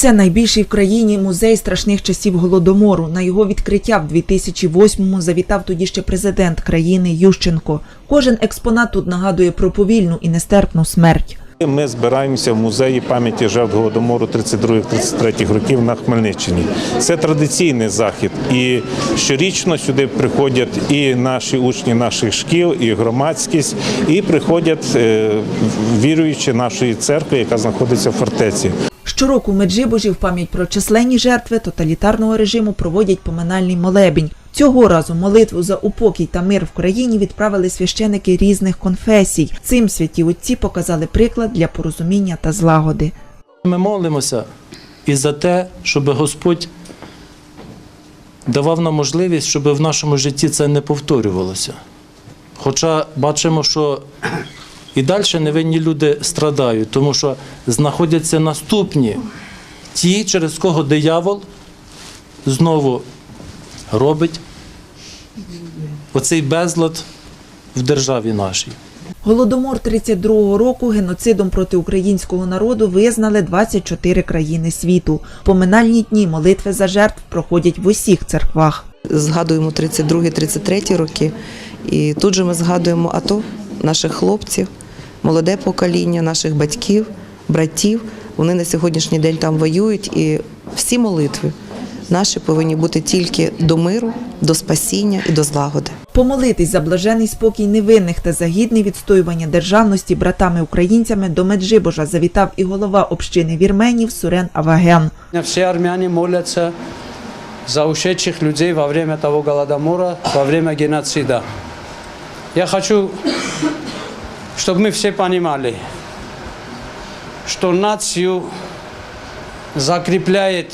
Це найбільший в країні музей страшних часів голодомору. На його відкриття в 2008-му завітав тоді ще президент країни Ющенко. Кожен експонат тут нагадує про повільну і нестерпну смерть. Ми збираємося в музеї пам'яті жертв голодомору 32-33 років на Хмельниччині. Це традиційний захід, і щорічно сюди приходять і наші учні наших шкіл, і громадськість, і приходять е, віруючі нашої церкви, яка знаходиться в фортеці. Щороку в Меджибожі в пам'ять про численні жертви тоталітарного режиму проводять поминальний молебень. Цього разу молитву за упокій та мир в країні відправили священики різних конфесій. Цим святі отці показали приклад для порозуміння та злагоди. Ми молимося і за те, щоб Господь давав нам можливість, щоб в нашому житті це не повторювалося. Хоча бачимо, що і далі невинні люди страдають, тому що знаходяться наступні ті, через кого диявол знову робить оцей безлад в державі нашій. Голодомор 32-го року геноцидом проти українського народу визнали 24 країни світу. Поминальні дні молитви за жертв проходять в усіх церквах. згадуємо 32-33 роки. І тут же ми згадуємо АТО, наших хлопців, молоде покоління, наших батьків, братів. Вони на сьогоднішній день там воюють, і всі молитви наші повинні бути тільки до миру, до спасіння і до злагоди. Помолитись за блажений спокій невинних та за гідне відстоювання державності братами-українцями до Меджибожа завітав і голова общини вірменів Сурен Аваген. Все армяне молятся за ушедших людей во время того голодомора, во время геноцида. Я хочу, чтобы мы все понимали, что нацию закрепляет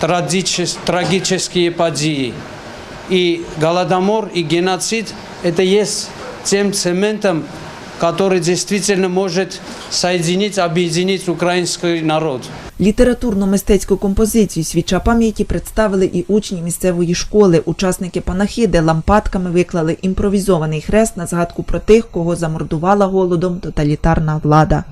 трагичес- трагические подии. И голодомор, и геноцид – это есть тем цементом, который действительно может соединить, объединить украинский народ. Літературно-мистецьку композицію свіча пам'яті представили і учні місцевої школи. Учасники панахиди лампадками виклали імпровізований хрест на згадку про тих, кого замордувала голодом тоталітарна влада.